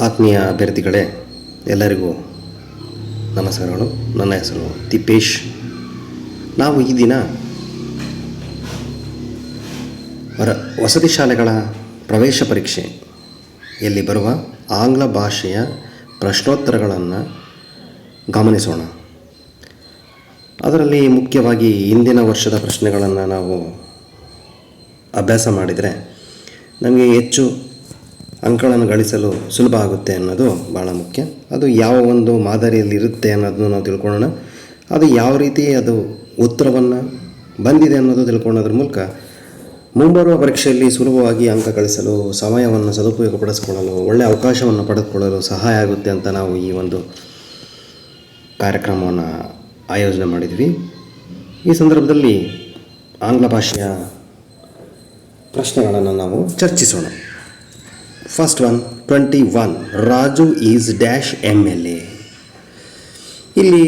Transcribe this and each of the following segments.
ಆತ್ಮೀಯ ಅಭ್ಯರ್ಥಿಗಳೇ, ಎಲ್ಲರಿಗೂ ನಮಸ್ಕಾರಗಳು. ನನ್ನ ಹೆಸರು ತಿಪ್ಪೇಶ್. ನಾವು ಈ ದಿನ ವಸತಿ ಶಾಲೆಗಳ ಪ್ರವೇಶ ಪರೀಕ್ಷೆ. ಎಲ್ಲಿ ಬರುವ ಆಂಗ್ಲ ಭಾಷೆಯ ಪ್ರಶ್ನೋತ್ತರಗಳನ್ನು ಗಮನಿಸೋಣ. ಅದರಲ್ಲಿ ಮುಖ್ಯವಾಗಿ ಹಿಂದಿನ ವರ್ಷದ ಪ್ರಶ್ನೆಗಳನ್ನು ನಾವು ಅಭ್ಯಾಸ ಮಾಡಿದರೆ, ನಮಗೆ ಹೆಚ್ಚು ಅಂಕಗಳನ್ನು ಗಳಿಸಲು ಸುಲಭ ಆಗುತ್ತೆ ಅನ್ನೋದು ಭಾಳ ಮುಖ್ಯ. ಅದು ಯಾವ ಒಂದು ಮಾದರಿಯಲ್ಲಿ ಇರುತ್ತೆ ಅನ್ನೋದನ್ನು ನಾವು ತಿಳ್ಕೊಳ್ಳೋಣ. ಅದು ಯಾವ ರೀತಿ ಅದು ಉತ್ತರವನ್ನು ಬಂದಿದೆ ಅನ್ನೋದು ತಿಳ್ಕೊಳ್ಳೋದ್ರ ಮೂಲಕ ಮುಂಬರುವ ಪರೀಕ್ಷೆಯಲ್ಲಿ ಸುಲಭವಾಗಿ ಅಂಕ ಗಳಿಸಲು, ಸಮಯವನ್ನು ಸದುಪಯೋಗಪಡಿಸಿಕೊಳ್ಳಲು ಒಳ್ಳೆಯ ಅವಕಾಶವನ್ನು ಪಡೆದುಕೊಳ್ಳಲು ಸಹಾಯ ಆಗುತ್ತೆ ಅಂತ ನಾವು ಈ ಒಂದು ಕಾರ್ಯಕ್ರಮವನ್ನು ಆಯೋಜನೆ ಮಾಡಿದ್ವಿ. ಈ ಸಂದರ್ಭದಲ್ಲಿ ಆಂಗ್ಲ ಭಾಷೆಯ ಪ್ರಶ್ನೆಗಳನ್ನು ನಾವು ಚರ್ಚಿಸೋಣ. First one twenty one Raju is dash M L A ಇಲ್ಲಿ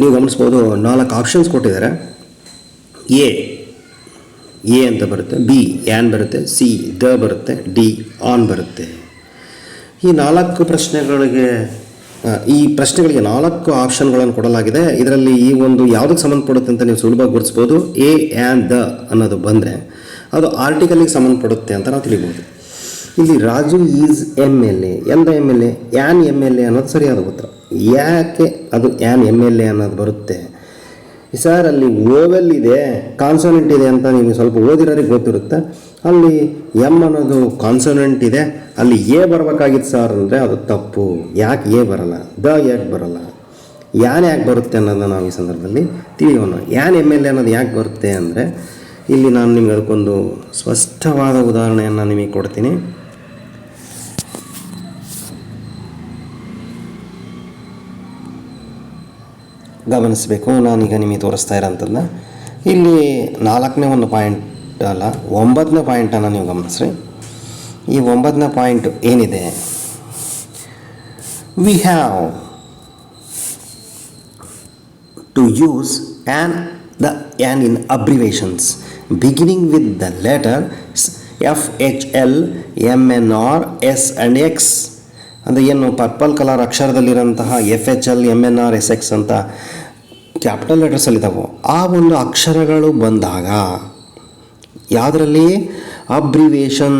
ನೀವು ಗಮನಿಸ್ಬೋದು ನಾಲ್ಕು ಆಪ್ಷನ್ಸ್ ಕೊಟ್ಟಿದ್ದಾರೆ. ಎ ಎ ಅಂತ ಬರುತ್ತೆ ಬಿ ಆ್ಯನ್ ಬರುತ್ತೆ ಸಿ ದ ಬರುತ್ತೆ ಡಿ ಆನ್ ಬರುತ್ತೆ. ಈ ನಾಲ್ಕು ಪ್ರಶ್ನೆಗಳಿಗೆ ಈ ಪ್ರಶ್ನೆಗಳಿಗೆ ನಾಲ್ಕು ಆಪ್ಷನ್ಗಳನ್ನು ಕೊಡಲಾಗಿದೆ. ಇದರಲ್ಲಿ ಈ ಒಂದು ಯಾವುದಕ್ಕೆ ಸಂಬಂಧಪಡುತ್ತೆ ಅಂತ ನೀವು ಸುಲಭವಾಗಿ ಗುರುತಿಸ್ಬೋದು. ಎ ಆ್ಯಂಡ್ ದ ಅನ್ನೋದು ಬಂದರೆ ಅದು ಆರ್ಟಿಕಲಿಗೆ ಸಂಬಂಧಪಡುತ್ತೆ ಅಂತ ನಾವು ತಿಳಿಬೋದು. ಇಲ್ಲಿ Raju is M L A. ಎಂದ M L A? An M L A ಅನ್ನೋದು ಸರಿಯಾದ ಉತ್ತರ. ಯಾಕೆ ಅದು ಯಾನ್ ಎಂ ಎಲ್ ಎ ಅನ್ನೋದು ಬರುತ್ತೆ? ಸರ್, ಅಲ್ಲಿ ಓವೆಲ್ ಇದೆ, ಕಾನ್ಸೋನೆಂಟ್ ಇದೆ ಅಂತ ನೀವು ಸ್ವಲ್ಪ ಓದಿರೋರಿಗೆ ಗೊತ್ತಿರುತ್ತೆ. ಅಲ್ಲಿ ಎಂ ಅನ್ನೋದು ಕಾನ್ಸೋನೆಂಟ್ ಇದೆ. ಅಲ್ಲಿ ಎ ಬರಬೇಕಾಗಿತ್ತು ಸರ್ ಅಂದರೆ ಅದು ತಪ್ಪು. ಯಾಕೆ ಎ ಬರಲ್ಲ? ದ ಯಾಕೆ ಬರಲ್ಲ? ಯಾನ್ ಯಾಕೆ ಬರುತ್ತೆ ಅನ್ನೋದನ್ನ ನಾವು ಈ ಸಂದರ್ಭದಲ್ಲಿ ತಿಳಿಯೋಣ. ಯಾನ್ ಎಂ ಎಲ್ ಎ ಅನ್ನೋದು ಯಾಕೆ ಬರುತ್ತೆ ಅಂದರೆ, ಇಲ್ಲಿ ನಾನು ನಿಮ್ಗೆ ಅದಕ್ಕೊಂದು ಸ್ಪಷ್ಟವಾದ ಉದಾಹರಣೆಯನ್ನು ನಿಮಗೆ ಕೊಡ್ತೀನಿ. ಗಮನಿಸಬೇಕು. ನಾನೀಗ ನಿಮಗೆ ತೋರಿಸ್ತಾ ಇರೋಂಥದ್ದು ಇಲ್ಲಿ ನಾಲ್ಕನೇ ಒಂದು ಪಾಯಿಂಟ್ ಅಲ್ಲ, ಒಂಬತ್ತನೇ ಪಾಯಿಂಟನ್ನು ನೀವು ಗಮನಿಸ್ರಿ. ಈ ಒಂಬತ್ತನೇ ಪಾಯಿಂಟ್ ಏನಿದೆ? We have to use an the an in abbreviations beginning with the letter F H L M N R S and X ಅಂದರೆ ಏನು purple colour ಅಕ್ಷರದಲ್ಲಿರೋಂತಹ F H L M N R S X ಅಂತ capital ಲೆಟರ್ಸಲ್ಲಿ ಇದ್ದಾವೆ ಆ ಒಂದು ಅಕ್ಷರಗಳು ಬಂದಾಗ ಯಾವುದರಲ್ಲಿ? ಅಬ್ರಿವೇಷನ್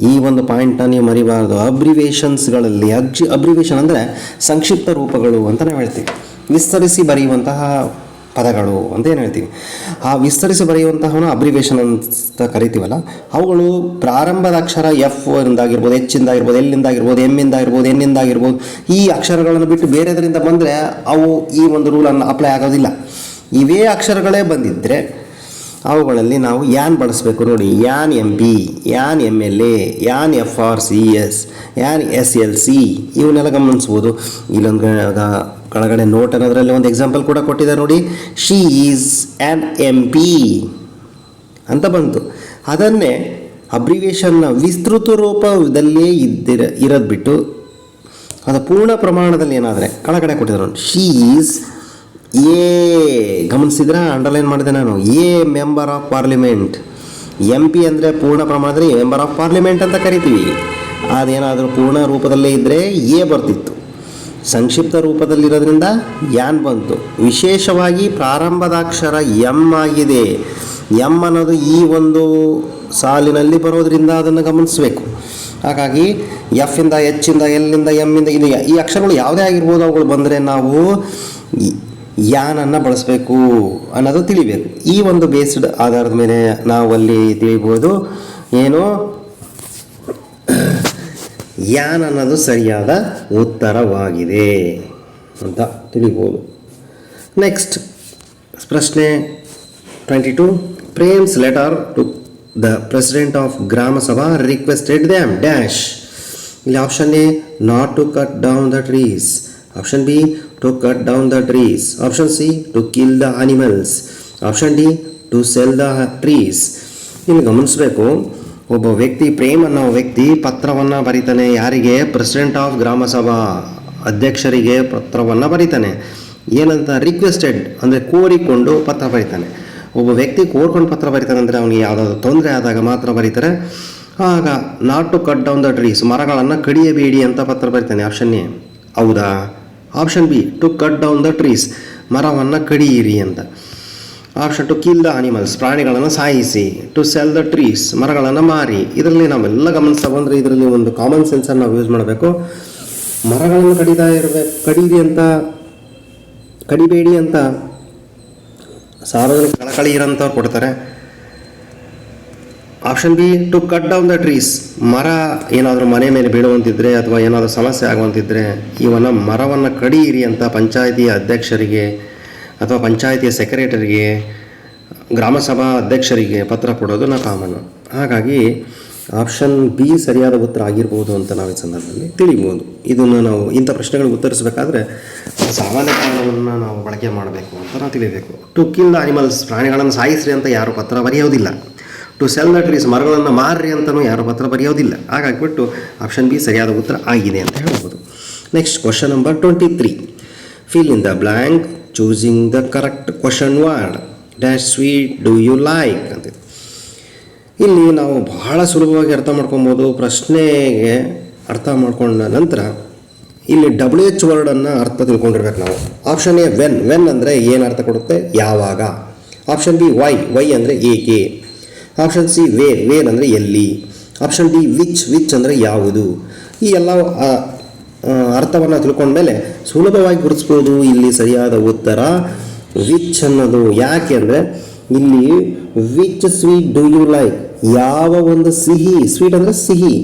ಈ ಒಂದು ಪಾಯಿಂಟ್ನ ನೀವು ಮರಿಬಾರ್ದು. ಅಬ್ರಿವೇಷನ್ಸ್ಗಳಲ್ಲಿ ಅಬ್ಜಿ ಅಬ್ರಿವೇಷನ್ ಅಂದರೆ ಸಂಕ್ಷಿಪ್ತ ರೂಪಗಳು ಅಂತ ನಾವು ಹೇಳ್ತೀವಿ. ವಿಸ್ತರಿಸಿ ಬರೆಯುವಂತಹ ಪದಗಳು ಅಂತ ಏನು ಹೇಳ್ತೀವಿ. ಆ ವಿಸ್ತರಿಸಿ ಬರೆಯುವಂತಹವನ್ನ ಅಬ್ರಿವೇಷನ್ ಅಂತ ಕರಿತೀವಲ್ಲ, ಅವುಗಳು ಪ್ರಾರಂಭದ ಅಕ್ಷರ ಎಫ್ ಇಂದಾಗಿರ್ಬೋದು ಇಂದಾಗಿರ್ಬೋದು ಎನ್ ಇಂದಾಗಿರ್ಬೋದು ಈ ಅಕ್ಷರಗಳನ್ನು ಬಿಟ್ಟು ಬೇರೆದರಿಂದ ಬಂದರೆ ಅವು ಈ ಒಂದು ರೂಲನ್ನು ಅಪ್ಲೈ ಆಗೋದಿಲ್ಲ. ಇವೇ ಅಕ್ಷರಗಳೇ ಬಂದಿದ್ದರೆ ಅವುಗಳಲ್ಲಿ ನಾವು ಯಾನ್ ಬಳಸಬೇಕು ನೋಡಿ. An M B an M L A an F R C S an S L C ಇವನ್ನೆಲ್ಲ ಗಮನಿಸ್ಬೋದು. ಇಲ್ಲೊಂದು ಕೆಳಗಡೆ ನೋಟ್ ಅನ್ನೋದ್ರಲ್ಲಿ ಒಂದು ಎಕ್ಸಾಂಪಲ್ ಕೂಡ ಕೊಟ್ಟಿದ್ದಾರೆ ನೋಡಿ. She is an M P ಅಂತ ಬಂತು. ಅದನ್ನೇ ಅಬ್ರಿವೇಷನ್ನ ವಿಸ್ತೃತ ರೂಪದಲ್ಲೇ ಇದ್ದಿರ, ಇರೋದು ಬಿಟ್ಟು ಅದು ಪೂರ್ಣ ಪ್ರಮಾಣದಲ್ಲಿ ಏನಾದರೆ ಕೆಳಗಡೆ ಕೊಟ್ಟಿದ್ದಾರೆ ನೋಡಿ. ಶಿ ಈಸ್ ಎ ಗಮನಿಸಿದ್ರೆ? ಅಂಡರ್ಲೈನ್ ಮಾಡಿದೆ ನಾನು. A member of parliament M P ಅಂದರೆ ಪೂರ್ಣ ಪ್ರಮಾಣದಲ್ಲಿ ಮೆಂಬರ್ ಆಫ್ ಪಾರ್ಲಿಮೆಂಟ್ ಅಂತ ಕರಿತೀವಿ. ಅದೇನಾದರೂ ಪೂರ್ಣ ರೂಪದಲ್ಲೇ ಇದ್ದರೆ ಎ ಬರ್ತಿತ್ತು. ಸಂಕ್ಷಿಪ್ತ ರೂಪದಲ್ಲಿರೋದ್ರಿಂದ ಯಾನ್ ಬಂತು. ವಿಶೇಷವಾಗಿ ಪ್ರಾರಂಭದ ಅಕ್ಷರ ಎಂ ಆಗಿದೆ. ಎಂ ಅನ್ನೋದು ಈ ಒಂದು ಸಾಲಿನಲ್ಲಿ ಬರೋದ್ರಿಂದ ಅದನ್ನು ಗಮನಿಸಬೇಕು. ಹಾಗಾಗಿ ಎಫ್ ಇಂದ ಎಚ್ ಇಂದ ಎಲ್ ಇಂದ ಎಂ ಇಂದ ಇದು ಈ ಅಕ್ಷರಗಳು ಯಾವುದೇ ಆಗಿರ್ಬೋದು ಅವುಗಳು ಬಂದರೆ ನಾವು ಯಾನನ್ನು ಬಳಸಬೇಕು ಅನ್ನೋದು ತಿಳಿಬೇಕು. ಈ ಒಂದು ಬೇಸ್ಡ್ ಆಧಾರದ ಮೇಲೆ ನಾವು ಅಲ್ಲಿ ತಿಳಿಬೋದು. ಏನು? ಯಾನ್ ಅನ್ನೋದು ಸರಿಯಾದ ಉತ್ತರವಾಗಿದೆ ಅಂತ ತಿಳಿಬೋದು. ನೆಕ್ಸ್ಟ್ ಪ್ರಶ್ನೆ twenty two Prem's letter to the president of Gram Sabha requested them dash ಇಲ್ಲಿ option A not to cut down the trees option B to cut down the trees option C to kill the animals option D to sell the trees ಇಲ್ಲಿ ಗಮನಿಸಬೇಕು ಒಬ್ಬ ವ್ಯಕ್ತಿ ಪ್ರೇಮ್ ಅನ್ನೋ ವ್ಯಕ್ತಿ ಪತ್ರವನ್ನು ಬರೀತಾನೆ, ಯಾರಿಗೆ? ಪ್ರೆಸಿಡೆಂಟ್ ಆಫ್ ಗ್ರಾಮ ಸಭಾ ಅಧ್ಯಕ್ಷರಿಗೆ ಪತ್ರವನ್ನು ಬರೀತಾನೆ. ಏನಂತ ರಿಕ್ವೆಸ್ಟೆಡ್ ಅಂದರೆ ಕೋರಿಕೊಂಡು ಪತ್ರ ಬರೀತಾನೆ. ಒಬ್ಬ ವ್ಯಕ್ತಿ ಕೋರ್ಕೊಂಡು ಪತ್ರ ಬರೀತಾನೆ ಅಂದರೆ ಅವನಿಗೆ ಯಾವುದಾದ್ರು ತೊಂದರೆ ಆದಾಗ ಮಾತ್ರ ಬರೀತಾರೆ. ಆಗ not to cut down the trees ಮರಗಳನ್ನು ಕಡಿಯಬೇಡಿ ಅಂತ ಪತ್ರ ಬರೀತಾನೆ. ಆಪ್ಷನ್ ಎ, ಹೌದಾ? Option B to cut down the trees ಮರವನ್ನು ಕಡಿಯಿರಿ ಅಂತ. Option to kill the animals ಪ್ರಾಣಿಗಳನ್ನು ಸಾಯಿಸಿ ಟು ಸೆಲ್ ದ ಟ್ರೀಸ್ ಮರಗಳನ್ನು ಮಾರಿ. ಇದರಲ್ಲಿ ನಾವೆಲ್ಲ ಗಮನಿಸ್ತಾ ಬಂದರೆ ಇದರಲ್ಲಿ ಒಂದು ಕಾಮನ್ ಸೆನ್ಸನ್ನು ನಾವು ಯೂಸ್ ಮಾಡಬೇಕು. ಮರಗಳನ್ನು ಕಡಿತಾ ಇರಬೇಕು ಕಡಿರಿ ಅಂತ, ಕಡಿಬೇಡಿ ಅಂತ ಸಾರ್ವಜನಿಕ ಕಳಕಳಿ ಇರೋಂಥವ್ರು ಕೊಡ್ತಾರೆ. Option B to cut down the trees ಮರ ಏನಾದರೂ ಮನೆ ಮೇಲೆ ಬೀಳುವಂತಿದ್ರೆ ಅಥವಾ ಏನಾದರೂ ಸಮಸ್ಯೆ ಆಗುವಂತಿದ್ರೆ, ಇವನ್ನು ಮರವನ್ನು ಕಡಿಯಿರಿ ಅಂತ ಪಂಚಾಯಿತಿ ಅಧ್ಯಕ್ಷರಿಗೆ ಅಥವಾ ಪಂಚಾಯಿತಿಯ ಸೆಕ್ರೆಟರಿಗೆ, ಗ್ರಾಮಸಭಾ ಅಧ್ಯಕ್ಷರಿಗೆ ಪತ್ರ ಕೊಡೋದು ನಾ ಕಾಮನ್ನು ಹಾಗಾಗಿ ಆಪ್ಷನ್ ಬಿ ಸರಿಯಾದ ಉತ್ತರ ಆಗಿರ್ಬೋದು ಅಂತ ನಾವು ಈ ಸಂದರ್ಭದಲ್ಲಿ ತಿಳಿಬೋದು. ಇದನ್ನು ನಾವು ಇಂಥ ಪ್ರಶ್ನೆಗಳು ಉತ್ತರಿಸಬೇಕಾದ್ರೆ ಸಾಮಾನ್ಯ ಕಾರಣವನ್ನು ನಾವು ಬಳಕೆ ಮಾಡಬೇಕು ಅಂತ ನಾವು ತಿಳಿಬೇಕು ಟು ಕಿಲ್ ದ ಅನಿಮಲ್ಸ್ ಪ್ರಾಣಿಗಳನ್ನು ಸಾಯಿಸ್ರಿ ಅಂತ ಯಾರು ಪತ್ರ ಬರೆಯೋದಿಲ್ಲ. ಟು ಸೆಲ್ ದ ಟ್ರೀಸ್ ಮರಗಳನ್ನು ಮಾರ್ರಿ ಅಂತಲೂ ಯಾರು ಪತ್ರ ಬರೆಯೋದಿಲ್ಲ. ಹಾಗಾಗಿಬಿಟ್ಟು ಆಪ್ಷನ್ ಬಿ ಸರಿಯಾದ ಉತ್ತರ ಆಗಿದೆ ಅಂತ ಹೇಳ್ಬೋದು. Next question number twenty three fill in the blank choosing the correct question word dash sweet do you like ಅಂತ ಇಲ್ಲಿ ನಾವು ಬಹಳ ಸುಲಭವಾಗಿ ಅರ್ಥ ಮಾಡ್ಕೊಬೋದು. ಪ್ರಶ್ನೆಗೆ ಅರ್ಥ ಮಾಡ್ಕೊಂಡ ನಂತರ ಇಲ್ಲಿ ಡಬ್ಲ್ಯೂ ಎಚ್ ವರ್ಡನ್ನು ಅರ್ಥ ತಿಳ್ಕೊಂಡಿರ್ಬೇಕು ನಾವು. ಆಪ್ಷನ್ ಎ ವೆನ್ ವೆನ್ ಅಂದರೆ ಏನು ಅರ್ಥ ಕೊಡುತ್ತೆ? ಯಾವಾಗ. ಆಪ್ಷನ್ ಬಿ ವೈ ವೈ ಅಂದರೆ ಏಕೆ. ಆಪ್ಷನ್ ಸಿ ವೇರ್ ವೇರ್ ಅಂದರೆ ಎಲ್ಲಿ. ಆಪ್ಷನ್ ಡಿ ವಿಚ್ ವಿಚ್ ಅಂದರೆ ಯಾವುದು. ಈ ಎಲ್ಲ ಅರ್ಥವನ್ನು ತಿಳ್ಕೊಂಡ್ಮೇಲೆ ಸುಲಭವಾಗಿ ಗುರುತಿಸ್ಬೋದು ಇಲ್ಲಿ ಸರಿಯಾದ ಉತ್ತರ. ವಿಚ್ ಅನ್ನೋದು ಯಾಕೆ ಅಂದರೆ, ಇಲ್ಲಿ which sweet do you like ಯಾವ ಒಂದು ಸಿಹಿ ಸ್ವೀಟ್ ಅಂದರೆ ಸಿಹಿ.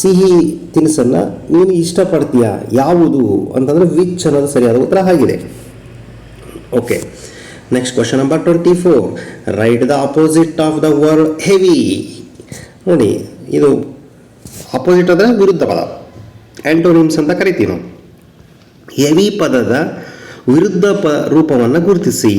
ಸಿಹಿ ತಿನಿಸನ್ನು ನೀನು ಇಷ್ಟಪಡ್ತೀಯಾ? ಯಾವುದು? ಅಂತಂದರೆ ವಿಚ್ ಅನ್ನೋದು ಸರಿಯಾದ ಉತ್ತರ ಆಗಿದೆ. Okay next question number twenty four write the opposite of the word heavy ನೋಡಿ, ಇದು ಅಪೋಸಿಟ್ ಅಂದರೆ ವಿರುದ್ಧ ಪದ ಆ್ಯಂಟೋನಿಮ್ಸ್ ಅಂತ ಕರಿತೀವಿ ನಾವು. ಹೆವಿ ಪದದ ವಿರುದ್ಧ ಪ ರೂಪವನ್ನು ಗುರುತಿಸಿ.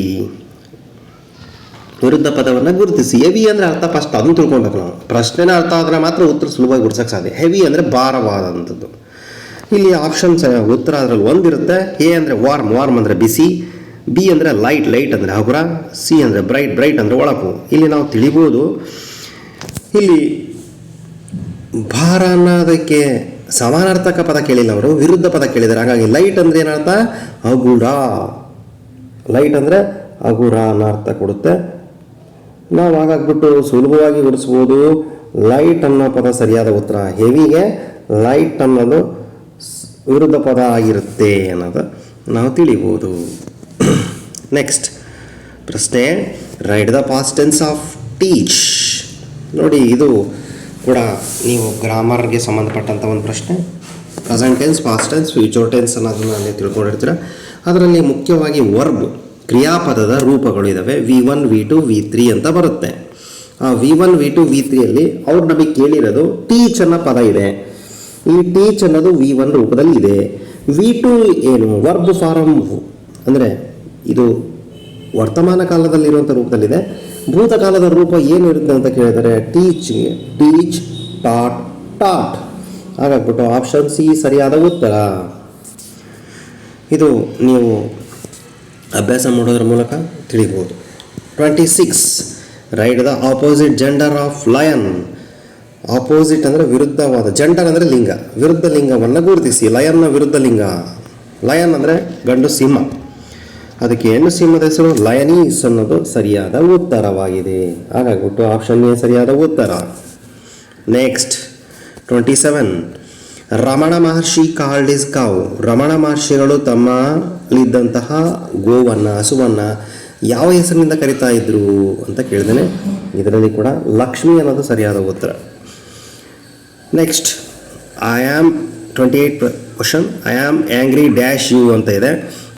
ವಿರುದ್ಧ ಪದವನ್ನು ಗುರುತಿಸಿ. ಹೆವಿ ಅಂದರೆ ಅರ್ಥ ಫಸ್ಟ್ ಅದನ್ನು ತಿಳ್ಕೊಬೇಕು ನಾವು. ಪ್ರಶ್ನೆನ ಅರ್ಥ ಆದರೆ ಮಾತ್ರ ಉತ್ತರ ಸುಲಭವಾಗಿ ಗುರುಸಕ್ಕೆ ಸಾಧ್ಯ. ಹೆವಿ ಅಂದರೆ ಭಾರವಾದಂಥದ್ದು. ಇಲ್ಲಿ ಆಪ್ಷನ್ಸ್ ಉತ್ತರ ಅದರಲ್ಲಿ ಒಂದಿರುತ್ತೆ ಎ ಅಂದರೆ ವಾರ್ಮ್ ವಾರ್ಮ್ ಅಂದರೆ ಬಿಸಿ. ಬಿ ಅಂದರೆ ಲೈಟ್ ಲೈಟ್ ಅಂದರೆ ಹಗುರ. ಸಿ ಅಂದರೆ ಬ್ರೈಟ್ ಬ್ರೈಟ್ ಅಂದರೆ ಒಳಪು ಇಲ್ಲಿ ನಾವು ತಿಳಿಬೋದು. ಇಲ್ಲಿ ಭಾರ ಅನ್ನೋದಕ್ಕೆ ಸಮಾನಾರ್ಥಕ ಪದ ಕೇಳಿಲ್ಲ ಅವರು, ವಿರುದ್ಧ ಪದ ಕೇಳಿದ್ದಾರೆ. ಹಾಗಾಗಿ ಲೈಟ್ ಅಂದರೆ ಏನರ್ಥ? ಹಗುರ ಲೈಟ್ ಅಂದರೆ ಹಗುರ ಅನ್ನೋ ಅರ್ಥ ಕೊಡುತ್ತೆ. ನಾವು ಹಾಗಾಗ್ಬಿಟ್ಟು ಸುಲಭವಾಗಿ ಗುಡಿಸ್ಬೋದು ಲೈಟ್ ಅನ್ನೋ ಪದ ಸರಿಯಾದ ಉತ್ತರ. ಹೆವಿಗೆ ಲೈಟ್ ಅನ್ನೋದು ವಿರುದ್ಧ ಪದ ಆಗಿರುತ್ತೆ ಅನ್ನೋದು ನಾವು ತಿಳಿಬೋದು. ನೆಕ್ಸ್ಟ್ ಪ್ರಶ್ನೆ write the past tense of teach ನೋಡಿ, ಇದು ಕೂಡ ನೀವು ಗ್ರಾಮರ್ಗೆ ಸಂಬಂಧಪಟ್ಟಂಥ ಒಂದು ಪ್ರಶ್ನೆ. Present tense past tense future tense ಅನ್ನೋದನ್ನು ಅಲ್ಲಿ ತಿಳ್ಕೊಂಡಿರ್ತೀರ. ಅದರಲ್ಲಿ ಮುಖ್ಯವಾಗಿ ವರ್ಬ್ ಕ್ರಿಯಾಪದದ ರೂಪಗಳು ಇದ್ದಾವೆ V one V two V three ಅಂತ ಬರುತ್ತೆ. ಆ V one V two V ತ್ರೀಯಲ್ಲಿ ಅವ್ರು ನಮಗೆ ಕೇಳಿರೋದು ಟೀಚ್ ಅನ್ನೋ ಪದ ಇದೆ. ಈ ಟೀಚ್ ಅನ್ನೋದು ವಿ ಒನ್ ರೂಪದಲ್ಲಿ ಇದೆ. ವಿ ಟು ಏನು? ವರ್ಬ್ ಫಾರಮ್ ಅಂದರೆ ಇದು ವರ್ತಮಾನ ಕಾಲದಲ್ಲಿರುವಂಥ ರೂಪದಲ್ಲಿದೆ. ಭೂತಕಾಲದ ರೂಪ ಏನಿರುತ್ತೆ ಅಂತ ಕೇಳಿದರೆ ಟೀಚ್ ಟೀಚ್ ಟಾಟ್ ಟಾಟ್ ಹಾಗಾಗ್ಬಿಟ್ಟು ಆಪ್ಷನ್ ಸಿ ಸರಿಯಾದ ಉತ್ತರ. ಇದು ನೀವು ಅಭ್ಯಾಸ ಮಾಡೋದ್ರ ಮೂಲಕ ತಿಳಿಬೋದು. Twenty six write the opposite gender of lion opposite ಅಂದರೆ ವಿರುದ್ಧವಾದ ಜೆಂಡರ್ ಅಂದರೆ ಲಿಂಗ. ವಿರುದ್ಧ ಲಿಂಗವನ್ನು ಗುರುತಿಸಿ ಲಯನ್ನ ವಿರುದ್ಧ ಲಿಂಗ. ಲಯನ್ ಅಂದರೆ ಗಂಡು, ಸಿಂಹ. ಅದಕ್ಕೆ ಹೆಣ್ಣು ಸಿಂಹದ ಹೆಸರು ಲಯನೀಸ್ ಅನ್ನೋದು ಸರಿಯಾದ ಉತ್ತರವಾಗಿದೆ. ಹಾಗಾಗ್ಬಿಟ್ಟು ಆಪ್ಷನ್ ಎ ಸರಿಯಾದ ಉತ್ತರ. Next twenty seven Ramana Maharshi called his cow Ramana ಮಹರ್ಷಿಗಳು ತಮ್ಮಲ್ಲಿದ್ದಂತಹ ಗೋವನ್ನು, ಹಸುವನ್ನು ಯಾವ ಹೆಸರಿನಿಂದ ಕರಿತಾ ಇದ್ರು ಅಂತ ಕೇಳಿದ್ದೇನೆ. ಇದರಲ್ಲಿ ಕೂಡ ಲಕ್ಷ್ಮಿ ಅನ್ನೋದು ಸರಿಯಾದ ಉತ್ತರ. Next I am twenty eight question I am angry dash you ಅಂತ ಇದೆ.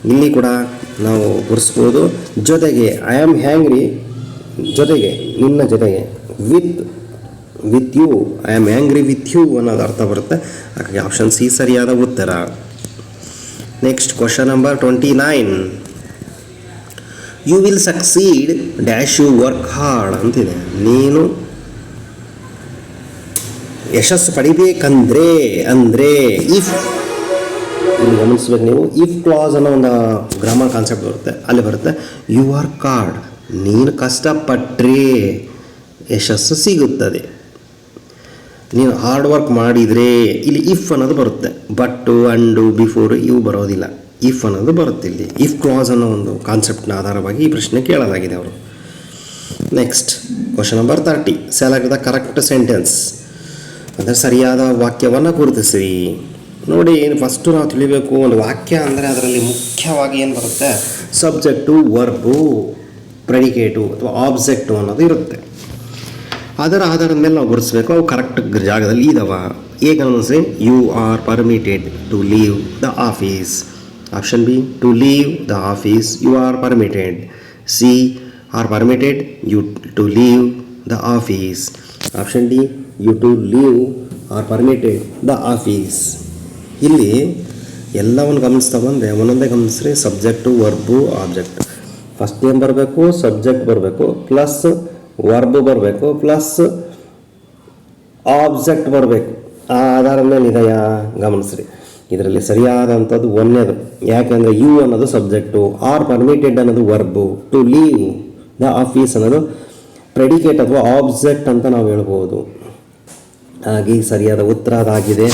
ಇಲ್ಲಿ ಕೂಡ ನಾವು ಗುರುಸ್ಬೋದು ಜೊತೆಗೆ ಐ ಆಮ್ ಹ್ಯಾಂಗ್ರಿ ಜೊತೆಗೆ, ನಿನ್ನ ಜೊತೆಗೆ with with you I am angry with you ಅನ್ನೋದು ಅರ್ಥ ಬರುತ್ತೆ. ಹಾಗಾಗಿ ಆಪ್ಷನ್ ಸಿ ಸರಿಯಾದ ಉತ್ತರ. Next question number twenty nine you will succeed dash you work hard ಅಂತಿದೆ. ನೀನು ಯಶಸ್ಸು ಪಡಿಬೇಕಂದ್ರೆ, ಅಂದರೆ ಇಫ್ ಗಮನಿಸ್ಬೇಕು ನೀವು. ಇಫ್ ಕ್ಲಾಸ್ ಅನ್ನೋ ಒಂದು ಗ್ರಾಮರ್ ಕಾನ್ಸೆಪ್ಟ್ ಬರುತ್ತೆ, ಅಲ್ಲಿ ಬರುತ್ತೆ ಯು ಆರ್ ಕಾರ್ಡ್ ನೀನು ಕಷ್ಟಪಟ್ಟರೆ ಯಶಸ್ಸು ಸಿಗುತ್ತದೆ. ನೀನು ಹಾರ್ಡ್ ವರ್ಕ್ ಮಾಡಿದರೆ ಇಲ್ಲಿ ಇಫ್ ಅನ್ನೋದು ಬರುತ್ತೆ. ಬಟ್ಟು ಅಂಡು ಬಿಫೋರ್ ಇವು ಬರೋದಿಲ್ಲ. ಇಫ್ ಅನ್ನೋದು ಬರುತ್ತೆ ಇಲ್ಲಿ. ಇಫ್ ಕ್ಲಾಸ್ ಅನ್ನೋ ಒಂದು ಕಾನ್ಸೆಪ್ಟ್ನ ಆಧಾರವಾಗಿ ಈ ಪ್ರಶ್ನೆ ಕೇಳಲಾಗಿದೆ ಅವರು. Next question number thirty select the correct sentence ಅಂದರೆ ಸರಿಯಾದ ವಾಕ್ಯವನ್ನು ಗುರುತಿಸಿ. ನೋಡಿ ಏನು ಫಸ್ಟು ನಾವು ತಿಳಿಬೇಕು, ಒಂದು ವಾಕ್ಯ ಅಂದರೆ ಅದರಲ್ಲಿ ಮುಖ್ಯವಾಗಿ ಏನು ಬರುತ್ತೆ? ಸಬ್ಜೆಕ್ಟು ವರ್ಬು ಪ್ರೆಡಿಕೇಟು ಅಥವಾ ಆಬ್ಜೆಕ್ಟು ಅನ್ನೋದು ಇರುತ್ತೆ. ಅದರ ಆಧಾರದ ಮೇಲೆ ನಾವು ಗುರುತಿಸ್ಬೇಕು, ಅವು ಕರೆಕ್ಟ್ ಜಾಗದಲ್ಲಿ ಇದಾವ. ಈಗ ಅನ್ನಿಸಿ you are permitted to leave the office option B to leave the office you are permitted C are permitted you to leave the office option D you to leave are permitted the office ಇಲ್ಲಿ ಎಲ್ಲವನ್ನು ಗಮನಿಸ್ತಾ ಬಂದೆ ಒಂದೊಂದೇ ಗಮನಿಸ್ರಿ subject verb object first ಏನು ಬರಬೇಕು subject ಬರಬೇಕು plus verb ಬರಬೇಕು ಪ್ಲಸ್ ಆಬ್ಜೆಕ್ಟ್ ಬರಬೇಕು. ಆ ಆಧಾರದ ಮೇಲೆ ಇದೆಯಾ? ಗಮನಿಸ್ರಿ. ಇದರಲ್ಲಿ ಸರಿಯಾದಂಥದ್ದು ಒಂದೇದು. ಯಾಕೆಂದರೆ ಯು ಅನ್ನೋದು ಸಬ್ಜೆಕ್ಟು ಆರ್ ಪರ್ಮಿಟೆಡ್ ಅನ್ನೋದು verb to leave the office ಅನ್ನೋದು ಪ್ರೆಡಿಕೇಟ್ ಅಥವಾ ಆಬ್ಜೆಕ್ಟ್ ಅಂತ ನಾವು ಹೇಳ್ಬೋದು. ಹಾಗೆ ಸರಿಯಾದ ಉತ್ತರ ಅದಾಗಿದೆ.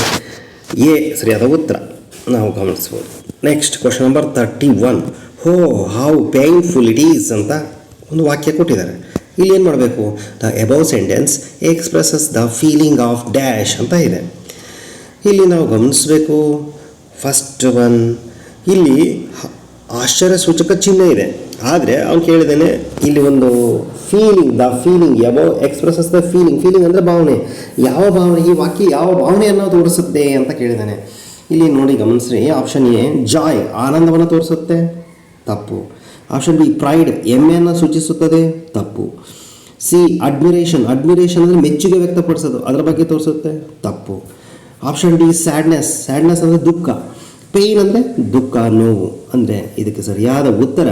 ಎ, ಸರಿಯಾದ ಉತ್ತರ. ನಾವು ಗಮನಿಸ್ಬೋದು. Next question number thirty one how how painful it is ಅಂತ ಒಂದು ವಾಕ್ಯ ಕೊಟ್ಟಿದ್ದಾರೆ. ಇಲ್ಲಿ ಏನು ಮಾಡಬೇಕು? The above sentence expresses the feeling of dash ಅಂತ ಇದೆ. ಇಲ್ಲಿ ನಾವು ಗಮನಿಸಬೇಕು. ಫಸ್ಟ್ ಒನ್ ಇಲ್ಲಿ ಆಶ್ಚರ್ಯ ಸೂಚಕ ಚಿಹ್ನೆ ಇದೆ. ಆದರೆ ಅವ್ನು ಕೇಳಿದಾನೆ, ಇಲ್ಲಿ ಒಂದು ಫೀಲಿಂಗ್ ದ ಫೀಲಿಂಗ್ ಯಾವ ಎಕ್ಸ್ಪ್ರೆಸಸ್ ದ ಫೀಲಿಂಗ್ ಫೀಲಿಂಗ್ ಅಂದರೆ ಭಾವನೆ. ಯಾವ ಭಾವನೆ, ಈ ವಾಕ್ಯ ಯಾವ ಭಾವನೆಯನ್ನು ತೋರಿಸುತ್ತೆ ಅಂತ ಕೇಳಿದ್ದಾನೆ ಇಲ್ಲಿ ನೋಡಿ ಗಮನಿಸ್ರಿ ಆಪ್ಷನ್ ಎ ಜಾಯ್ ಆನಂದವನ್ನು ತೋರಿಸುತ್ತೆ, ತಪ್ಪು. ಆಪ್ಷನ್ ಬಿ ಪ್ರೈಡ್ ಹೆಮ್ಮೆಯನ್ನು ಸೂಚಿಸುತ್ತದೆ, ತಪ್ಪು. ಸಿ ಅಡ್ಮಿರೇಷನ್ ಅಡ್ಮಿರೇಷನ್ ಅಂದರೆ ಮೆಚ್ಚುಗೆ ವ್ಯಕ್ತಪಡಿಸೋದು, ಅದರ ಬಗ್ಗೆ ತೋರಿಸುತ್ತೆ, ತಪ್ಪು. ಆಪ್ಷನ್ ಡಿ ಸ್ಯಾಡ್ನೆಸ್ ಸ್ಯಾಡ್ನೆಸ್ ಅಂದರೆ ದುಃಖ. ಪೇಯ್ನ್ ಅಂದರೆ ದುಃಖ, ನೋವು. ಅಂದರೆ ಇದಕ್ಕೆ ಸರಿಯಾದ ಉತ್ತರ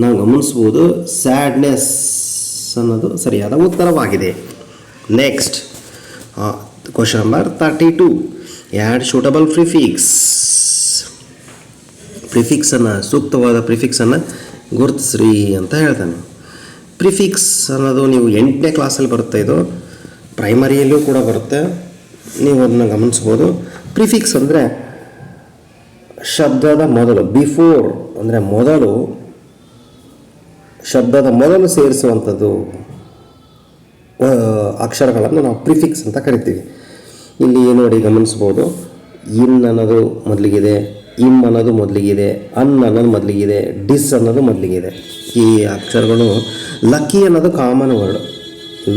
ನಾವು ಗಮನಿಸ್ಬೋದು ಸ್ಯಾಡ್ನೆಸ್ ಅನ್ನೋದು ಸರಿಯಾದ ಉತ್ತರವಾಗಿದೆ. Next question number thirty two add suitable prefix ಪ್ರಿಫಿಕ್ಸನ್ನು ಸೂಕ್ತವಾದ ಪ್ರಿಫಿಕ್ಸನ್ನು ಗುರುತಿಸ್ರಿ ಅಂತ ಹೇಳ್ತಾನೆ. ಪ್ರಿಫಿಕ್ಸ್ ಅನ್ನೋದು ನೀವು ಎಂಟನೇ ಕ್ಲಾಸಲ್ಲಿ ಬರುತ್ತೆ ಇದು. ಪ್ರೈಮರಿಯಲ್ಲೂ ಕೂಡ ಬರುತ್ತೆ. ನೀವು ಅದನ್ನು ಗಮನಿಸ್ಬೋದು ಪ್ರಿಫಿಕ್ಸ್ ಅಂದರೆ ಶಬ್ದದ ಮೊದಲು ಬಿಫೋರ್ ಅಂದರೆ ಮೊದಲು ಶಬ್ದದ ಮೊದಲು ಸೇರಿಸುವಂಥದ್ದು ಅಕ್ಷರಗಳನ್ನು ನಾವು ಪ್ರಿಫಿಕ್ಸ್ ಅಂತ ಕರಿತೀವಿ. ಇಲ್ಲಿ ನೋಡಿ ಗಮನಿಸ್ಬೋದು. ಇನ್ ಅನ್ನೋದು ಮೊದಲಿಗಿದೆ, ಇಮ್ ಅನ್ನೋದು ಮೊದಲಿಗಿದೆ, ಅನ್ ಅನ್ನೋದು ಮೊದಲಿಗಿದೆ, ಡಿಸ್ ಅನ್ನೋದು ಮೊದಲಿಗಿದೆ. ಈ ಅಕ್ಷರಗಳು ಲಕ್ಕಿ ಅನ್ನೋದು ಕಾಮನ್ ವರ್ಡ್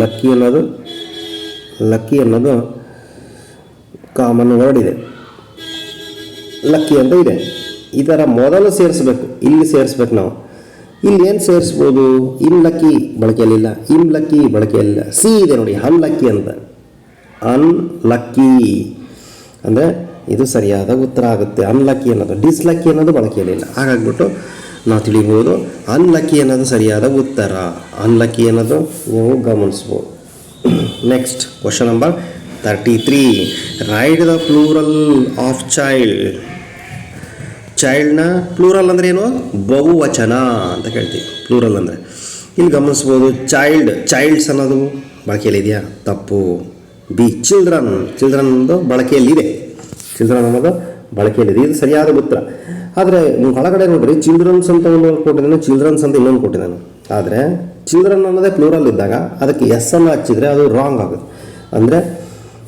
ಲಕ್ಕಿ ಅನ್ನೋದು ಲಕ್ಕಿ ಅನ್ನೋದು ಕಾಮನ್ ವರ್ಡ್ ಇದೆ. ಲಕ್ಕಿ ಅಂತ ಇದೆ. ಇದರ ಮೊದಲು ಸೇರಿಸ್ಬೇಕು, ಇಲ್ಲಿ ಸೇರಿಸ್ಬೇಕು ನಾವು. ಇಲ್ಲಿ ಏನು ಸೇರಿಸ್ಬೋದು? ಇನ್ ಲಕ್ಕಿ ಬಳಕೆಯಲ್ಲಿಲ್ಲ, ಇಮ್ ಲಕ್ಕಿ ಬಳಕೆಯಲ್ಲಿಲ್ಲ. ಸಿ ಇದೆ ನೋಡಿ ಅನ್ಲಕ್ಕಿ ಅಂತ. Un lucky. ಅಂದರೆ ಇದು ಸರಿಯಾದ ಉತ್ತರ ಆಗುತ್ತೆ. ಅನ್ಲಕ್ಕಿ ಅನ್ನೋದು, ಡಿಸ್ಲಕ್ಕಿ ಅನ್ನೋದು ಬಳಕೆಯಲ್ಲಿಲ್ಲ. ಹಾಗಾಗ್ಬಿಟ್ಟು ನಾವು ತಿಳಿಬೋದು ಅನ್ಲಕ್ಕಿ ಅನ್ನೋದು ಸರಿಯಾದ ಉತ್ತರ. ಅನ್ಲಕ್ಕಿ ಅನ್ನೋದು ನೀವು ಗಮನಿಸ್ಬೋದು. Next question number thirty three write the plural of child ಚೈಲ್ಡ್ನ plural ಅಂದರೆ ಏನು? ಬಹುವಚನ ಅಂತ ಕೇಳ್ತೀವಿ. ಪ್ಲೂರಲ್ ಅಂದರೆ. ಇಲ್ಲಿ ಗಮನಿಸ್ಬೋದು ಚೈಲ್ಡ್ ಚೈಲ್ಡ್ಸ್ ಅನ್ನೋದು ಬಳಕೆಯಲ್ಲಿದೆಯಾ ತಪ್ಪು. ಬಿ ಚಿಲ್ಡ್ರನ್ ಚಿಲ್ಡ್ರನ್ ಅನ್ನೋದು ಬಳಕೆಯಲ್ಲಿದೆ ಚಿಲ್ಡ್ರನ್ ಅನ್ನೋದು ಬಳಕೆಯಲ್ಲಿದೆ ಇದು. ಸರಿಯಾದ ಉತ್ತರ. ಆದರೆ ಒಳಗಡೆ ನೋಡ್ರಿ ಚಿಲ್ಡ್ರನ್ಸ್ ಅಂತ ಒಂದು ಕೊಟ್ಟಿದ್ದಾನೆ ಚಿಲ್ಡ್ರನ್ಸ್ ಅಂತ ಇನ್ನೊಂದು ಕೊಟ್ಟಿದ್ದಾನೆ. ಆದರೆ ಚಿಲ್ಡ್ರನ್ ಅನ್ನೋದೇ ಪ್ಲೂರಲ್ ಇದ್ದಾಗ ಅದಕ್ಕೆ ಎಸ್ ಅನ್ನು ಹಚ್ಚಿದ್ರೆ ಅದು ರಾಂಗ್ ಆಗುತ್ತೆ. ಅಂದರೆ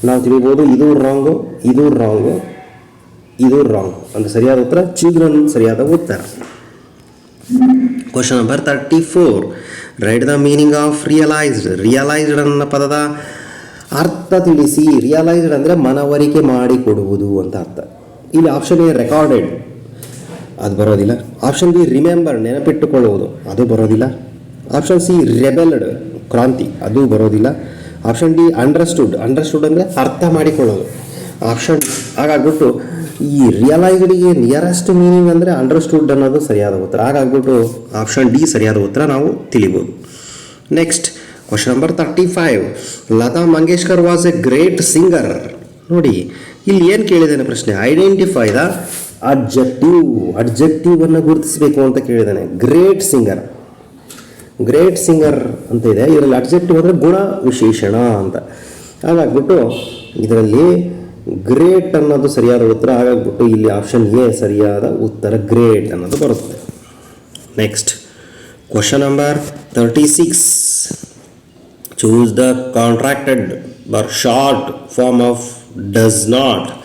ನಾವು ತಿಳಿಬೋದು ಇದು ರಾಂಗು ಇದು ರಾಂಗು ಇದು ರಾಂಗ್ ಅಂದರೆ ಸರಿಯಾದ ಉತ್ತರ ಚಿಲ್ಡ್ರನ್ ಸರಿಯಾದ ಉತ್ತರ. Question number thirty four write the meaning of realised realised ಅನ್ನೋ ಪದದ ಅರ್ಥ ತಿಳಿಸಿ. ರಿಯಲೈಸ್ಡ್ ಅಂದರೆ ಮನವರಿಕೆ ಮಾಡಿಕೊಡುವುದು ಅಂತ ಅರ್ಥ. ಇಲ್ಲಿ ಆಪ್ಷನ್ ಎ ರೆಕಾರ್ಡೆಡ್ ಅದು ಬರೋದಿಲ್ಲ. ಆಪ್ಷನ್ ಬಿ ರಿಮೆಂಬರ್ ನೆನಪಿಟ್ಟುಕೊಳ್ಳುವುದು. ಅದು ಬರೋದಿಲ್ಲ. ಆಪ್ಷನ್ ಸಿ ರೆಬೆಲ್ಡ್ ಕ್ರಾಂತಿ. ಅದು ಬರೋದಿಲ್ಲ. ಆಪ್ಷನ್ ಡಿ ಅಂಡರ್ಸ್ಟುಡ್ ಅಂಡರ್ಸ್ಟುಡ್ ಅಂದರೆ ಅರ್ಥ ಮಾಡಿಕೊಳ್ಳೋದು. ಆಪ್ಷನ್ ಹಾಗಾಗ್ಬಿಟ್ಟು ಈ ರಿಯಲೈಸ್ಡ್ಗೆ ನಿಯರೆಸ್ಟ್ ಮೀನಿಂಗ್ ಅಂದರೆ ಅಂಡರ್ಸ್ಟುಡ್ ಅನ್ನೋದು ಸರಿಯಾದ ಉತ್ತರ. ಹಾಗಾಗ್ಬಿಟ್ಟು ಆಪ್ಷನ್ ಡಿ ಸರಿಯಾದ ಉತ್ತರ ನಾವು ತಿಳಿಬೋದು. Next question number thirty five Lata Mangeshkar was a great singer ನೋಡಿ, ಇಲ್ಲಿ ಏನು ಕೇಳಿದ್ದಾನೆ ಪ್ರಶ್ನೆ? ಐಡೆಂಟಿಫೈ ದ ಅಬ್ಜೆಕ್ಟಿವ್ ಅಬ್ಜೆಕ್ಟಿವ್ ಅನ್ನು ಗುರುತಿಸಬೇಕು ಅಂತ ಕೇಳಿದ್ದಾನೆ ಗ್ರೇಟ್ ಸಿಂಗರ್ ಗ್ರೇಟ್ ಸಿಂಗರ್ ಅಂತ ಇದೆ. ಇದರಲ್ಲಿ ಅಬ್ಜೆಕ್ಟಿವ್ ಅಂದರೆ ಗುಣ ವಿಶೇಷಣ ಅಂತ. ಹಾಗಾಗ್ಬಿಟ್ಟು ಇದರಲ್ಲಿ ಗ್ರೇಟ್ ಅನ್ನೋದು ಸರಿಯಾದ ಉತ್ತರ ಹಾಗಾಗ್ಬಿಟ್ಟು ಇಲ್ಲಿ ಆಪ್ಷನ್ ಎ ಸರಿಯಾದ ಉತ್ತರ ಗ್ರೇಟ್ ಅನ್ನೋದು ಬರುತ್ತೆ. Next question number thirty six choose the contracted or short form of does not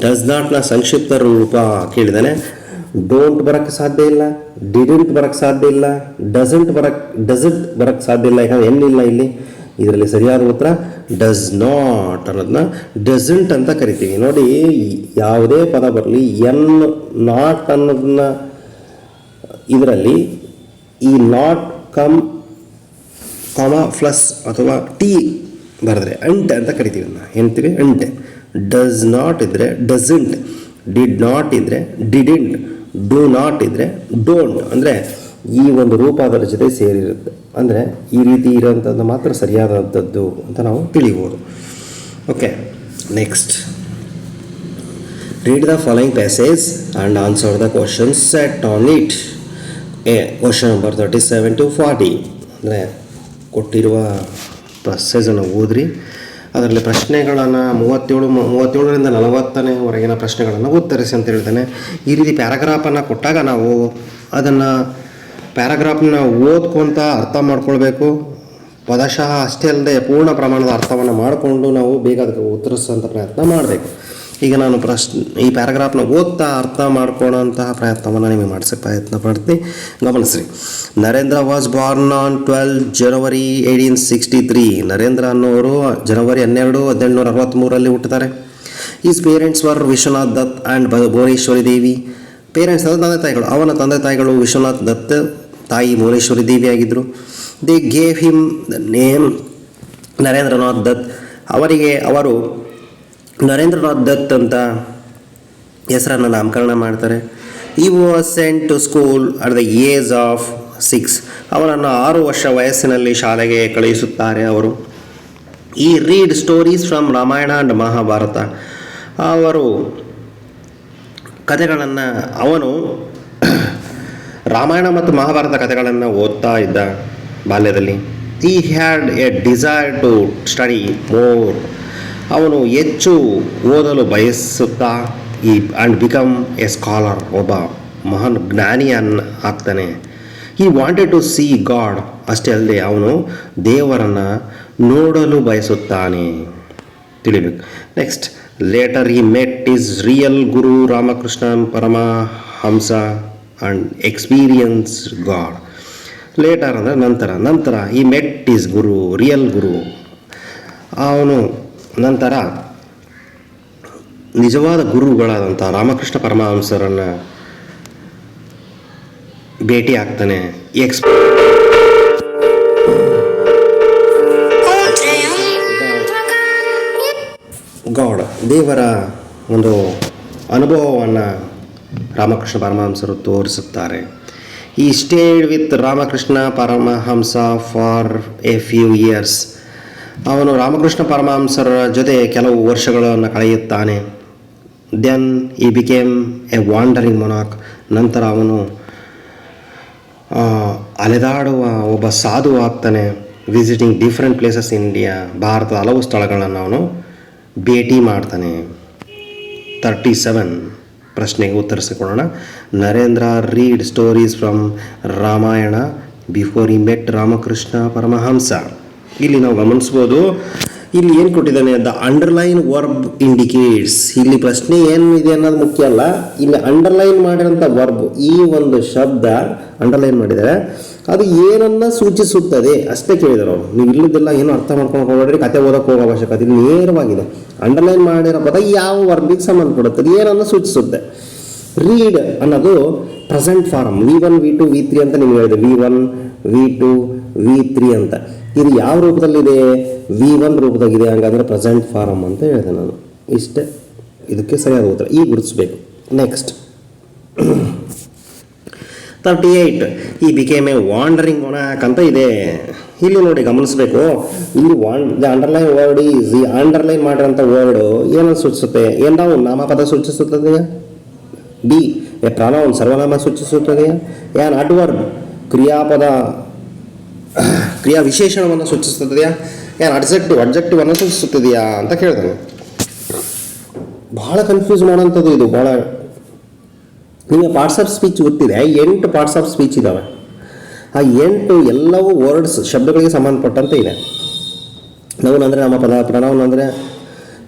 does ನಾಟ್ನ ಸಂಕ್ಷಿಪ್ತ ರೂಪ ಕೇಳಿದಾನೆ. ಡೋಂಟ್ ಬರೋಕ್ಕೆ ಸಾಧ್ಯ ಇಲ್ಲ. ಡಿಡೆಂಟ್ ಬರೋಕ್ಕೆ ಸಾಧ್ಯ ಇಲ್ಲ. ಡಸಂಟ್ ಬರಕ್ಕೆ ಡಸಂಟ್ ಬರೋಕ್ಕೆ ಸಾಧ್ಯ ಇಲ್ಲ. ಯಾಕಂದ್ರೆ ಏನಿಲ್ಲ ಇಲ್ಲಿ. ಇದರಲ್ಲಿ ಸರಿಯಾದ ಉತ್ತರ. ಡಸ್ ನಾಟ್ ಅನ್ನೋದನ್ನ ಡಸಂಟ್ ಅಂತ ಕರಿತೀವಿ. ನೋಡಿ, ಯಾವುದೇ ಪದ ಬರಲಿ ಎನ್ ನಾಟ್ ಅನ್ನೋದನ್ನ ಇದರಲ್ಲಿ ಈ ನಾಟ್ ಕಮ್ ಕಾಮ ಪ್ಲಸ್ ಅಥವಾ ಟಿ ಬರೆದ್ರೆ ಅಂಟೆ ಅಂತ ಕರಿತೀವಿ ಅದನ್ನ. ಹೇಳ್ತೀವಿ ಅಂಟೆ. ಡಸ್ ನಾಟ್ ಇದ್ದರೆ ಡಸಂಟ್ ಡಿಡ್ ನಾಟ್ ಇದ್ದರೆ ಡಿಡಿಂಟ್ ಡೂ ನಾಟ್ ಇದ್ದರೆ ಡೋಂಟ್ ಅಂದರೆ ಈ ಒಂದು ರೂಪ ಅದರ ಜೊತೆ ಸೇರಿರುತ್ತೆ. ಅಂದರೆ ಈ ರೀತಿ ಇರೋಂಥದ್ದು ಮಾತ್ರ ಸರಿಯಾದಂಥದ್ದು ಅಂತ ನಾವು ತಿಳಿಬೋದು. Okay next read the following passage and answer the questions set on it a question number thirty seven to forty ಅಂದರೆ ಕೊಟ್ಟಿರುವ ಪ್ಯಾಸೇಜನ್ನು ಓದ್ರಿ. ಅದರಲ್ಲಿ ಪ್ರಶ್ನೆಗಳನ್ನು ಮೂವತ್ತೇಳು, ಮೂವತ್ತೇಳರಿಂದ ನಲವತ್ತನೇ ವರೆಗಿನ ಪ್ರಶ್ನೆಗಳನ್ನು ಉತ್ತರಿಸಿ ಅಂತ ಹೇಳ್ತಾನೆ. ಈ ರೀತಿ ಪ್ಯಾರಾಗ್ರಾಫನ್ನು ಕೊಟ್ಟಾಗ ನಾವು ಅದನ್ನು ಪ್ಯಾರಾಗ್ರಾಫ್ನ ಓದ್ಕೊತ ಅರ್ಥ ಮಾಡ್ಕೊಳ್ಬೇಕು. ಪದಶಃ ಅಷ್ಟೇ ಅಲ್ಲದೆ ಪೂರ್ಣ ಪ್ರಮಾಣದ ಅರ್ಥವನ್ನು ಮಾಡಿಕೊಂಡು ನಾವು ಬೇಗ ಅದಕ್ಕೆ ಉತ್ತರಿಸುವಂಥ ಪ್ರಯತ್ನ ಮಾಡಬೇಕು. ಈಗ ನಾನು ಪ್ರಶ್ನೆ ಈ ಪ್ಯಾರಾಗ್ರಾಫ್ನ ಓದ್ತಾ ಅರ್ಥ ಮಾಡ್ಕೊಳ್ಳೋಂತಹ ಪ್ರಯತ್ನವನ್ನು ನಿಮಗೆ ಮಾಡಿಸೋ ಪ್ರಯತ್ನ ಪಡ್ತೀನಿ. ಗಮನಿಸ್ರಿ. Narendra was born on twelve January eighteen sixty three Narendra ಅನ್ನೋರು ಜನವರಿ ಹನ್ನೆರಡು ಹದಿನೆಂಟುನೂರ ಅರವತ್ತ್ಮೂರಲ್ಲಿ ಹುಟ್ಟುತ್ತಾರೆ his parents were Vishwanath Datta and Bhuvaneshwari Devi. Parents ಅಂದರೆ ತಂದೆ ತಾಯಿಗಳು, ಅವನ ತಂದೆ ತಾಯಿಗಳು ವಿಶ್ವನಾಥ್ ದತ್. ತಾಯಿ ಭುವನೇಶ್ವರಿ ದೇವಿ ಆಗಿದ್ದರು they gave him the name Narendranath Datta. ಅವರಿಗೆ ಅವರು ನರೇಂದ್ರನಾಥ್ ದತ್ ಅಂತ ಹೆಸರನ್ನು ನಾಮಕರಣ ಮಾಡ್ತಾರೆ. He was sent to school at the age of six ಅವರನ್ನು ಆರು ವರ್ಷ ವಯಸ್ಸಿನಲ್ಲಿ ಶಾಲೆಗೆ ಕಳುಹಿಸುತ್ತಾರೆ ಅವರು. He read stories from Ramayana and Mahabharata ಅವರು ಕಥೆಗಳನ್ನು ಅವನು ರಾಮಾಯಣ ಮತ್ತು ಮಹಾಭಾರತ ಕಥೆಗಳನ್ನು ಓದ್ತಾ ಇದ್ದ ಬಾಲ್ಯದಲ್ಲಿ he had a desire to study more ಅವನು ಹೆಚ್ಚು ಓದಲು ಬಯಸುತ್ತಾ ಈ ಆ್ಯಂಡ್ ಬಿಕಮ್ ಎ ಸ್ಕಾಲರ್ ಒಬ್ಬ ಮಹಾನ್ ಜ್ಞಾನಿಯನ್ ಆಗ್ತಾನೆ. ಈ ವಾಂಟೆಡ್ ಟು ಸಿ ಗಾಡ್ ಅಷ್ಟೇ ಅಲ್ಲದೆ ಅವನು ದೇವರನ್ನು ನೋಡಲು ಬಯಸುತ್ತಾನೆ. ತಿಳಿಬೇಕು. Next later he met his real guru Ramakrishna Paramahamsa and experience God later ಅಂದರೆ ನಂತರ ನಂತರ ಈ ಮೆಟ್ ಈಸ್ ಗುರು ರಿಯಲ್ ಗುರು ಅವನು ನಂತರ ನಿಜವಾದ ಗುರುಗಳಾದಂಥ ರಾಮಕೃಷ್ಣ ಪರಮಹಂಸರನ್ನು ಭೇಟಿ ಆಗ್ತಾನೆ. ಎಕ್ಸ್ ಗಾಡ್ ದೇವರ ಒಂದು ಅನುಭವವನ್ನು ರಾಮಕೃಷ್ಣ ಪರಮಹಂಸರು ತೋರಿಸುತ್ತಾರೆ. He stayed with Ramakrishna Paramahamsa for a few years ಅವನು ರಾಮಕೃಷ್ಣ ಪರಮಹಂಸರ ಜೊತೆ ಕೆಲವು ವರ್ಷಗಳನ್ನು ಕಳೆಯುತ್ತಾನೆ. ದೆನ್ ಈ ಬಿಕೇಮ್ ಎ ವಾಂಡರಿಂಗ್ ಮೊನಾಕ್ ನಂತರ ಅವನು ಅಲೆದಾಡುವ ಒಬ್ಬ ಸಾಧು ಆಗ್ತಾನೆ ವಿಸಿಟಿಂಗ್ ಡಿಫ್ರೆಂಟ್ ಪ್ಲೇಸಸ್ ಇಂಡಿಯಾ ಭಾರತದ ಹಲವು ಸ್ಥಳಗಳನ್ನು ಅವನು ಭೇಟಿ ಮಾಡ್ತಾನೆ. ತರ್ಟಿ ಸೆವೆನ್ ಪ್ರಶ್ನೆಗೆ ಉತ್ತರಿಸಿಕೊಳ್ಳೋಣ. Narendra read stories from Ramayana before he met Ramakrishna Paramahamsa. ಇಲ್ಲಿ ನಾವು ಗಮನಿಸ್ಬೋದು, ಇಲ್ಲಿ ಏನು ಕೊಟ್ಟಿದ್ದಾನೆ ದ ಅಂಡರ್ಲೈನ್ ವರ್ಬ್ ಇಂಡಿಕೇಟ್ಸ್. ಇಲ್ಲಿ ಪ್ರಶ್ನೆ ಏನಿದೆ ಅನ್ನೋದು ಮುಖ್ಯ ಅಲ್ಲ. ಇಲ್ಲಿ ಅಂಡರ್ಲೈನ್ ಮಾಡಿರೋಂಥ ವರ್ಬ್ ಈ ಒಂದು ಶಬ್ದ ಅಂಡರ್ಲೈನ್ ಮಾಡಿದ್ದಾರೆ. ಅದು ಏನನ್ನ ಸೂಚಿಸುತ್ತದೆ? ಅಷ್ಟೇ ಕೇಳಿದರು ಅವರು. ನೀವು ಇಲ್ಲದೆಲ್ಲ ಏನು ಅರ್ಥ ಮಾಡ್ಕೊಂಡು ಹೋಗ್ಬೇಡ್ರಿ, ಕತೆ ಓದಕ್ಕೆ ಹೋಗೋ ಅವಶ್ಯಕತೆ ಇದು ನೇರವಾಗಿದೆ. ಅಂಡರ್ಲೈನ್ ಮಾಡಿರೋ ಪದ ಯಾವ ವರ್ಬಿಗೆ ಸಂಬಂಧಪಡುತ್ತದೆ ಏನನ್ನ ಸೂಚಿಸುತ್ತೆ? ರೀಡ್ ಅನ್ನೋದು present form V one V two V three ಅಂತ ನಿಮ್ಗೆ ಹೇಳಿದೆ. V one V two V three ಅಂತ. ಇದು ಯಾವ ರೂಪದಲ್ಲಿದೆ? ವಿ ಒನ್ ರೂಪದಾಗಿದೆ ಹಂಗಾದ್ರೆ ಪ್ರೆಸೆಂಟ್ ಫಾರಮ್ ಅಂತ ಹೇಳಿದೆ ನಾನು. ಇಷ್ಟೇ. ಇದಕ್ಕೆ ಸರಿಯಾದ ಉತ್ತರ. ಈ ಗುರುತಿಸ್ಬೇಕು. Next thirty eight he became a wandering monk ಅಂತ ಇದೆ. ಇಲ್ಲಿ ನೋಡಿ ಗಮನಿಸಬೇಕು. ಇಲ್ಲಿ what the underline word is ಈ ಅಂಡರ್ಲೈನ್ ಮಾಡಿರೋಂಥ ವರ್ಡು ಏನನ್ನು ಸೂಚಿಸುತ್ತೆ? ಏನಾವು ನಾಮಪದ ಸೂಚಿಸುತ್ತದೆ ಬಿ ಎ ಪ್ರಾಣವನ್ನು ಸರ್ವನಾಮ ಸೂಚಿಸುತ್ತದೆ ಏನ್ ಅಡ್ವರ್ಡ್ ಕ್ರಿಯಾಪದ, ಕ್ರಿಯಾ ವಿಶೇಷಣವನ್ನು ಸೂಚಿಸುತ್ತದೆಯಾ ಏನು ಅಡ್ಜೆಕ್ಟಿವ್ ಅಡ್ಜೆಕ್ಟಿವ್ ಅನ್ನು ಸೂಚಿಸುತ್ತದೆಯಾ ಅಂತ ಕೇಳಿದ್ರು ಬಹಳ ಕನ್ಫ್ಯೂಸ್ ಮಾಡೋಂಥದ್ದು ಇದು. ಭಾಳ ನಿಮಗೆ ಪಾರ್ಟ್ಸ್ ಆಫ್ ಸ್ಪೀಚ್ ಗೊತ್ತಿದೆ. ಎಂಟು ಪಾರ್ಟ್ಸ್ ಆಫ್ ಸ್ಪೀಚ್ ಇದ್ದಾವೆ ಆ ಎಂಟು ಎಲ್ಲವೂ ವರ್ಡ್ಸ್ ಶಬ್ದಗಳಿಗೆ ಸಂಬಂಧಪಟ್ಟಂತೆ ಇದೆ. ನೌನ್ ಅಂದರೆ ನಮ್ಮ ಪದ ಪ್ರಣೌನ್ ಅಂದರೆ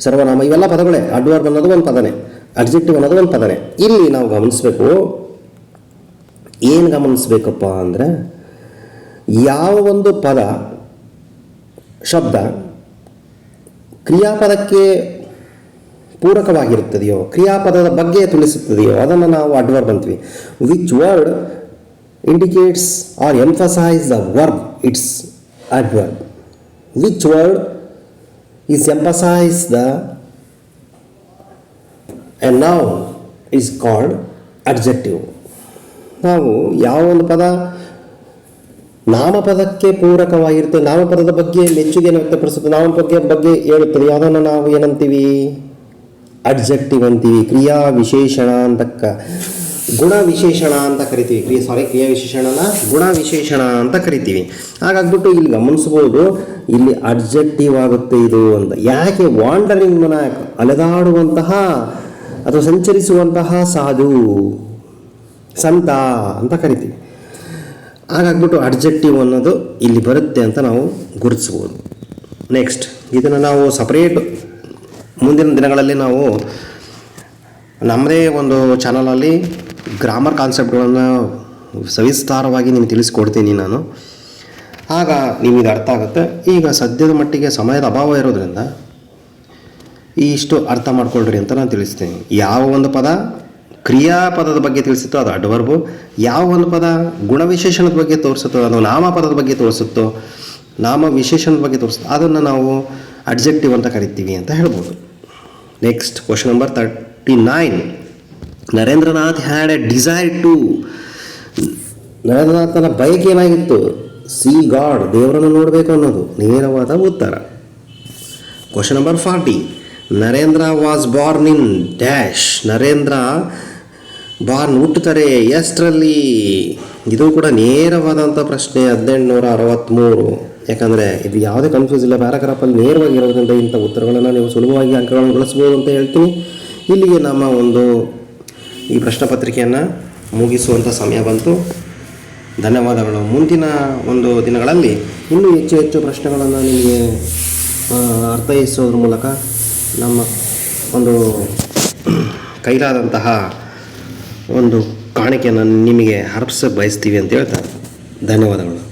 ಸರ್ವನಾಮ, ಇವೆಲ್ಲ ಪದಗಳೇ. ಅಡ್ವರ್ಬ್ ಅನ್ನೋದು ಒಂದು ಪದನೇ. ಅಡ್ಜೆಕ್ಟಿವ್ ಅನ್ನೋದು ಒಂದು ಪದನೇ. ಇಲ್ಲಿ ನಾವು ಗಮನಿಸಬೇಕು, ಏನು ಗಮನಿಸ್ಬೇಕಪ್ಪ ಅಂದರೆ ಯಾವ ಒಂದು ಪದ, ಶಬ್ದ, ಕ್ರಿಯಾಪದಕ್ಕೆ ಪೂರಕವಾಗಿರುತ್ತದೆಯೋ, ಕ್ರಿಯಾಪದದ ಬಗ್ಗೆ ತಿಳಿಸುತ್ತದೆಯೋ, ಅದನ್ನು ನಾವು ಅಡ್ವರ್ಬ್ ಅಂತೀವಿ. Which word indicates or emphasise the verb it's adverb which word is emphasise the a noun is called adjective ನಾವು ಯಾವ ಒಂದು ಪದ ನಾಮಪದಕ್ಕೆ ಪೂರಕವಾಗಿರುತ್ತೆ, ನಾಮಪದದ ಬಗ್ಗೆ ಮೆಚ್ಚುಗೆಯನ್ನು ವ್ಯಕ್ತಪಡಿಸುತ್ತೆ ನಾಮಪದ ಬಗ್ಗೆ ಹೇಳುತ್ತದೆ ಅದನ್ನು ನಾವು ಏನಂತೀವಿ? ಅಡ್ಜೆಕ್ಟಿವ್ ಅಂತೀವಿ ಕ್ರಿಯಾ ವಿಶೇಷಣ ಅಂತಕ್ಕ ಗುಣ ವಿಶೇಷಣ ಅಂತ ಕರಿತೀವಿ ಕ್ರಿಯೆ ಸಾರಿ ಕ್ರಿಯಾ ವಿಶೇಷಣನ ಗುಣ ವಿಶೇಷಣ ಅಂತ ಕರಿತೀವಿ ಹಾಗಾಗ್ಬಿಟ್ಟು ಇಲ್ಲಿ ಗಮನಿಸ್ಬೋದು ಇಲ್ಲಿ ಅಡ್ಜೆಕ್ಟಿವ್ ಆಗುತ್ತೆ ಇದು ಅಂತ. ಯಾಕೆ ವಾಂಡರಿಂಗ್ ಮನಾಕ್ ಅಲೆದಾಡುವಂತಹ ಅಥವಾ ಸಂಚರಿಸುವಂತಹ ಸಾಧು, ಸಂತ ಅಂತ ಕರಿತೀವಿ. ಹಾಗಾಗ್ಬಿಟ್ಟು ಅಡ್ಜೆಕ್ಟಿವ್ ಅನ್ನೋದು ಇಲ್ಲಿ ಬರುತ್ತೆ ಅಂತ ನಾವು ಗುರುತಿಸ್ಬೋದು ನೆಕ್ಸ್ಟ್ ಇದನ್ನು ನಾವು ಸಪ್ರೇಟ್ ಮುಂದಿನ ದಿನಗಳಲ್ಲಿ ನಾವು ನಮ್ಮದೇ ಒಂದು ಚಾನಲಲ್ಲಿ ಗ್ರಾಮರ್ ಕಾನ್ಸೆಪ್ಟ್ಗಳನ್ನು ಸವಿಸ್ತಾರವಾಗಿ ನಿಮಗೆ ತಿಳಿಸ್ಕೊಡ್ತೀನಿ ನಾನು. ಆಗ ನಿಮಗೆ ಅರ್ಥ ಆಗುತ್ತೆ. ಈಗ ಸದ್ಯದ ಮಟ್ಟಿಗೆ ಸಮಯದ ಅಭಾವ ಇರೋದ್ರಿಂದ ಇಷ್ಟು ಅರ್ಥ ಮಾಡ್ಕೊಳ್ರಿ ಅಂತ ನಾನು ತಿಳಿಸ್ತೀನಿ. ಯಾವ ಒಂದು ಪದ ಕ್ರಿಯಾಪದದ ಬಗ್ಗೆ ತಿಳಿಸುತ್ತೋ ಅದು ಅಡ್ವರ್ಬು. ಯಾವ ಒಂದು ಪದ ಗುಣವಿಶೇಷಣದ ಬಗ್ಗೆ ತೋರಿಸುತ್ತೋ, ಅದು ನಾಮಪದದ ಬಗ್ಗೆ ತೋರಿಸುತ್ತೋ ನಾಮ ವಿಶೇಷಣದ ಬಗ್ಗೆ ತೋರಿಸುತ್ತೋ, ಅದನ್ನು ನಾವು ಅಡ್ಜೆಕ್ಟಿವ್ ಅಂತ ಕರಿತೀವಿ ಅಂತ ಹೇಳ್ಬೋದು. Next question number thirty nine Narendranath had a desire to ನರೇಂದ್ರನಾಥನ ಬಯಕೆ ಏನಾಗಿತ್ತು? ಸಿ ಗಾಡ್ ದೇವರನ್ನು ನೋಡಬೇಕು ಅನ್ನೋದು. ನೇರವಾದ ಉತ್ತರ. Question number forty Narendra was born in dash Narendra born ಹುಟ್ಟುತ್ತಾರೆ ಎಷ್ಟರಲ್ಲಿ? ಇದು ಕೂಡ ನೇರವಾದಂಥ ಪ್ರಶ್ನೆ, ಹದಿನೆಂಟುನೂರ ಅರವತ್ತ್ಮೂರು ಯಾಕಂದರೆ ಇದು ಯಾವುದೇ ಕನ್ಫ್ಯೂಸ್ ಇಲ್ಲ. ಪ್ಯಾರಾಗ್ರಾಫಲ್ಲಿ ನೇರವಾಗಿರೋದ್ರಿಂದ ಇಂಥ ಉತ್ತರಗಳನ್ನು ನೀವು ಸುಲಭವಾಗಿ ಅಂಕಗಳನ್ನು ಬಳಸ್ಬೋದು ಅಂತ ಹೇಳ್ತೀನಿ. ಇಲ್ಲಿಗೆ ನಮ್ಮ ಒಂದು ಈ ಪ್ರಶ್ನೆ ಪತ್ರಿಕೆಯನ್ನು ಮುಗಿಸುವಂಥ ಸಮಯ ಬಂತು. ಧನ್ಯವಾದಗಳು. ಮುಂದಿನ ಒಂದು ದಿನಗಳಲ್ಲಿ ಇನ್ನೂ ಹೆಚ್ಚು ಹೆಚ್ಚು ಪ್ರಶ್ನೆಗಳನ್ನು ನಿಮಗೆ ಅರ್ಥೈಸೋದ್ರ ಮೂಲಕ ನಮ್ಮ ಒಂದು ಕೈಲಾದಂತಹ ಒಂದು ಕಾಣಿಕೆಯನ್ನು ನಿಮಗೆ ಹರಪಿಸ ಬಯಸ್ತೀವಿ ಅಂತ ಹೇಳ್ತಾರೆ ಧನ್ಯವಾದಗಳು.